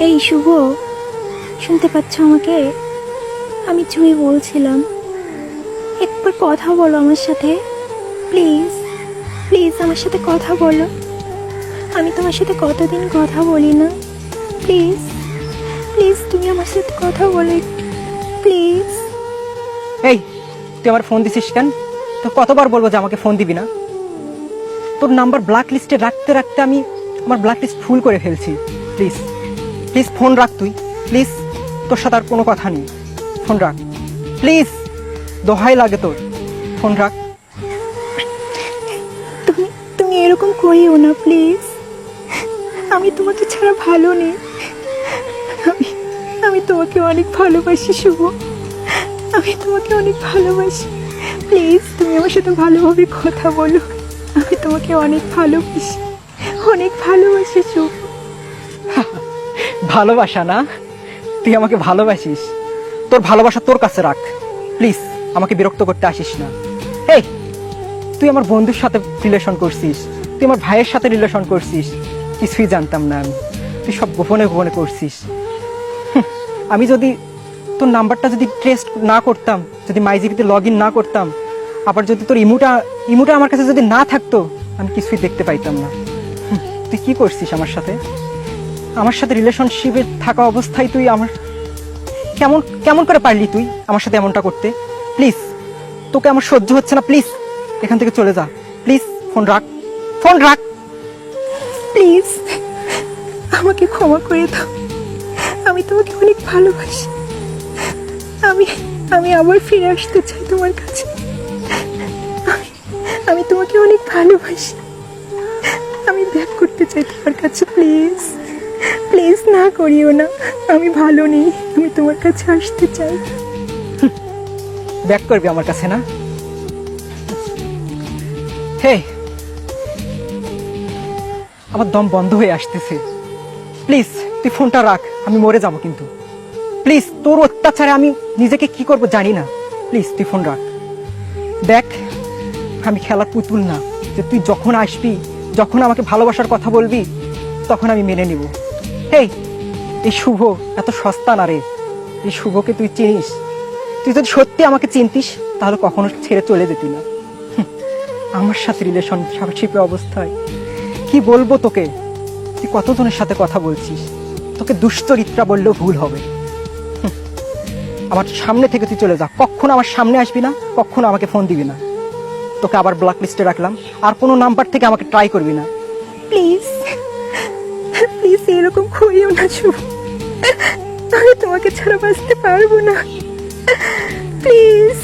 এই শুভ, শুনতে পাচ্ছ আমাকে? আমি জুই বলছিলাম। একবার কথা বলো আমার সাথে। প্লিজ প্লিজ আমার সাথে কথা বলো। আমি তোমার সাথে কতদিন কথা বলি না? প্লিজ প্লিজ তুমি আমার সাথে কথা বলো প্লিজ। এই, তুই আমার ফোন দিছিস কেন? তো কতবার বলব যে আমাকে ফোন দিবি না? তোর নাম্বার ব্ল্যাক লিস্টে রাখতে রাখতে আমি আমার ব্ল্যাক লিস্ট ফুল করে ফেলছি। প্লিজ। প্লিজ ফোন রাখ তুই। প্লিজ তোর সাথে আর কোনো কথা নেই। ফোন রাখ। প্লিজ দোহাই লাগে তোর। ফোন রাখ। তুমি তুমি এরকম করিও না প্লিজ আমি তোমাকে ছাড়া ভালো নেই। আমি আমি তোমাকে অনেক ভালোবাসি, শুভ। আমি তোমাকে অনেক ভালোবাসি। প্লিজ তুমি আমার সাথে ভালোভাবে কথা বলো। আমি তোমাকে অনেক ভালোবাসি। অনেক ভালোবাসি, শুভ। ভালোবাসা না? তুই আমাকে ভালোবাসিস। তোর ভালোবাসা তোর কাছে রাখ। প্লিজ, আমাকে বিরক্ত করতে আসিস না। এই তুই আমার বন্ধুর সাথে রিলেশন করছিস। তুই আমার ভাইয়ের সাথে রিলেশন করছিস। কিছুই জানতাম না আমি। তুই সব গোপনে গোপনে করছিস। আমি যদি তোর নাম্বারটা যদি ট্রেস না করতাম, যদি মাইজিবিতে লগ ইন না করতাম, আবার যদি তোর ইমুটা ইমুটা আমার কাছে যদি না থাকতো, আমি কিছুই দেখতে পাইতাম না। তুই কি করছিস আমার সাথে? আমার সাথে রিলেশনশিপে থাকা অবস্থায় তুই আমার কেমন কেমন করে পারলি তুই আমার সাথে এমনটা করতে? প্লিজ তোকে আমার সহ্য হচ্ছে না প্লিজ এখান থেকে চলে যা। প্লিজ ফোন রাখ। ফোন রাখ। প্লিজ আমাকে ক্ষমা করে দাও। আমি তোমাকে অনেক ভালোবাসি। আমি আমি আবার ফিরে আসতে চাই তোমার কাছে। আমি তোমাকে অনেক ভালোবাসি। আমি ব্যাক করতে চাই তোমার কাছে প্লিজ প্লিজ না করিও না। আমি ভালো নেই। আমি তোমার কাছে আসতে চাই। ব্যাক করবি আমার কাছে, না? হে আমার দম বন্ধ হয়ে আসতেছে। প্লিজ, তুই ফোনটা রাখ। আমি মরে যাব কিন্তু। প্লিজ, তোর অত্যাচারে আমি নিজেকে কি করব জানি না। প্লিজ, তুই ফোন রাখ। দেখ, আমি খেলার পুতুল না। যে তুই যখন আসবি, যখন আমাকে ভালোবাসার কথা বলবি, তখন আমি মেনে নিব। হেই, এই শুভ, এত সস্তা না রে। এই শুভকে তুই চিনিস? তুই যদি সত্যি আমাকে চিনতিস, তাহলে কখনো ছেড়ে চলে যেতি না। আমার সাথে রিলেশন শিপে অবস্থায়। কি বলব তোকে? তুই কতজনের সাথে কথা বলছিস? তোকে দুশ্চরিত্রা বললেও ভুল হবে। আমার সামনে থেকে তুই চলে যা। কখনো আমার সামনে আসবি না, কখনো আমাকে ফোন দিবি না। তোকে আবার ব্ল্যাক লিস্টে রাখলাম। আর কোনো নাম্বার থেকে আমাকে ট্রাই করবি না। প্লিজ প্লিজ এরকম করিও না শুভ আমি তোমাকে ছাড়া বাঁচতে পারব না। প্লিজ।